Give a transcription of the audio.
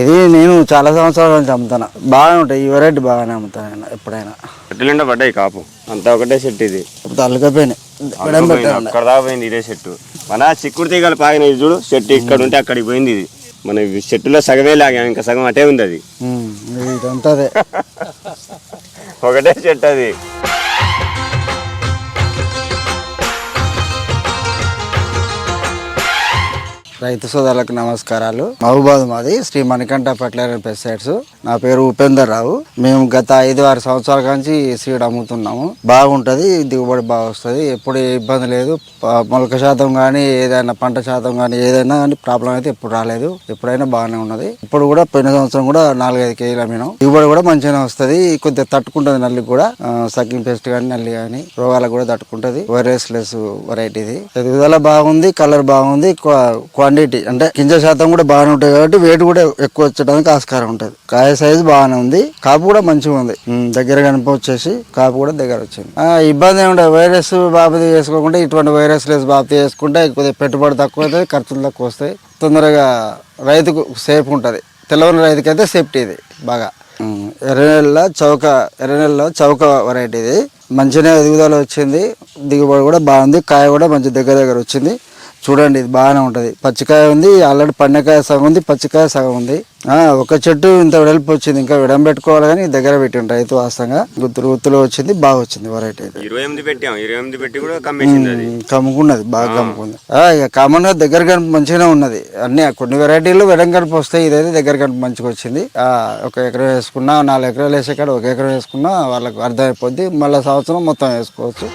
ఇది నేను చాలా సంవత్సరాల నుంచి అమ్ముతాను బాగానే ఉంటాయి. ఈ వెరైటీ బాగానే అమ్ముతాను ఎప్పుడైనా. చెట్టు నిండా పడ్డాయి కాపు. అంతా ఒకటే చెట్టు ఇది. పెట్టాను అక్కడ దాకా పోయింది ఇదే చెట్టు మన చిక్కుడు తీగలు పాగిన ఇది చూడు. చెట్టు ఇక్కడ ఉంటే అక్కడికి పోయింది ఇది. మన చెట్టులో సగమే లాగాం. ఇంకా సగం అటే ఉంది అది. ఇదంతా అదే. ఒకటే చెట్టు అది. రైతు సోదరులకు నమస్కారాలు. మహబూబాద్ మాది శ్రీ మణికంఠ ఫర్టిలైజర్ పెస్టిసైడ్స్. నా పేరు ఉపేందర్ రావు మేము గత ఐదు ఆరు సంవత్సరాల నుంచి సీడ్ అమ్ముతున్నాము. బాగుంటుంది దిగుబడి బాగా వస్తుంది. ఎప్పుడు ఇబ్బంది లేదు. మొలక శాతం కానీ ఏదైనా పంట శాతం కానీ ఏదైనా కానీ ప్రాబ్లం అయితే ఎప్పుడు రాలేదు. ఎప్పుడైనా బాగానే ఉన్నది. ఇప్పుడు కూడా పోయిన సంవత్సరం కూడా నాలుగైదు కేజీలు అమ్మినాం. దిగుబడి కూడా మంచిగానే వస్తుంది. కొద్దిగా తట్టుకుంటుంది నల్లి కూడా. సకింగ్ పెస్ట్ కానీ నల్లి కానీ రోగాలకు కూడా తట్టుకుంటది. వైరస్ లెస్ వెరైటీ ఇది ఎదుగుదల బాగుంది కలర్ బాగుంది పండిటి అంటే గింజ శాతం కూడా బాగానే ఉంటుంది కాబట్టి వెయిట్ కూడా ఎక్కువ వచ్చడానికి ఆస్కారం ఉంటుంది. కాయ సైజు బాగానే ఉంది. కాపు కూడా మంచిగా ఉంది. దగ్గర కనుక వచ్చేసి కాపు కూడా దగ్గర వచ్చింది. ఇబ్బంది ఏముండదు వైరస్ బాబతి చేసుకోకుండా ఇటువంటి వైరస్ లెస్ బాబతి చేసుకుంటే కొద్దిగా పెట్టుబడి తక్కువ అవుతుంది ఖర్చులు తక్కువ వస్తాయి. తొందరగా రైతుకు సేఫ్ ఉంటుంది. తెల్లవని రైతుకి అయితే సేఫ్టీ ఇది బాగా. ఎర్ర నెలలో చౌక ఎర్రనెల్లో చౌక వెరైటీ ఇది. మంచిగా ఎదుగుదల వచ్చింది. దిగుబడి కూడా బాగుంది. కాయ కూడా మంచి దగ్గర దగ్గర వచ్చింది. చూడండి ఇది బాగానే ఉంటుంది. పచ్చికాయ ఉంది ఆల్రెడీ పండకాయ సగం ఉంది పచ్చికాయ సగం ఉంది. ఆ, ఒక చెట్టు ఇంత వెడల్పు వచ్చింది ఇంకా విడం పెట్టుకోవాలి కానీ దగ్గర పెట్టిండు రైతు వాస్తవంగా. గుత్తులు గుత్తులు వచ్చింది బాగా వచ్చింది వెరైటీ ఇది ఇరవై ఎనిమిది పెట్టాం ఇరవై ఎనిమిది పెట్టి కూడా కమ్మేసింది అది. ఉమ్, కమ్ముకున్నది బాగా కమ్ముకుంది. ఆ, ఇక కామన్గా దగ్గర కనుపు మంచిగానే ఉన్నది. అన్ని కొన్ని వెరైటీలు వెడం కనుపు వస్తాయి ఇదైతే దగ్గర కనుపు మంచిగా వచ్చింది. ఆ, ఒక ఎకరం వేసుకున్నా నాలుగు ఎకరాలు వేసే కాడ ఒక ఎకరం వేసుకున్నా వాళ్ళకి అర్థమైపోద్ది మళ్ళీ సంవత్సరం మొత్తం వేసుకోవచ్చు.